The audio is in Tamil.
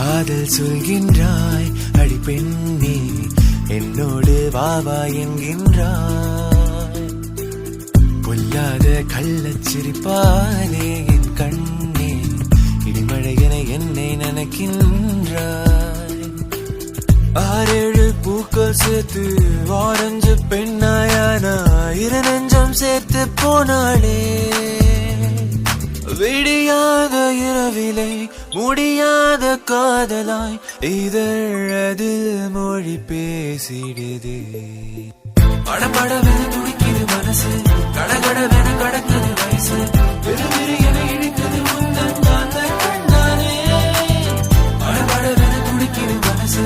காதல் சொல்கின்றாய் அடி பெண்ணே என்னோடு வாவா என்கின்றாய். பொல்லாத கள்ளச்சிரிப்பாலே என் கண்ணே இடிமழையென என்னை நினைக்கின்றாய். ஆறேழு பூக்கள் சேர்த்து ஆரஞ்சு பெண்ணாயானா இரு நெஞ்சம் சேர்த்து போனாளே. முடியாத இரவிலை முடியாத காதலாய் இதழதில் மொழி பேசிடுது. படபடவென துடிக்குது மனசு கடகடவென கடக்குது வயசு பெருமிரு என இழுக்குது முந்தன் தான் கண்ணானே படபடவென துடிக்குது மனசு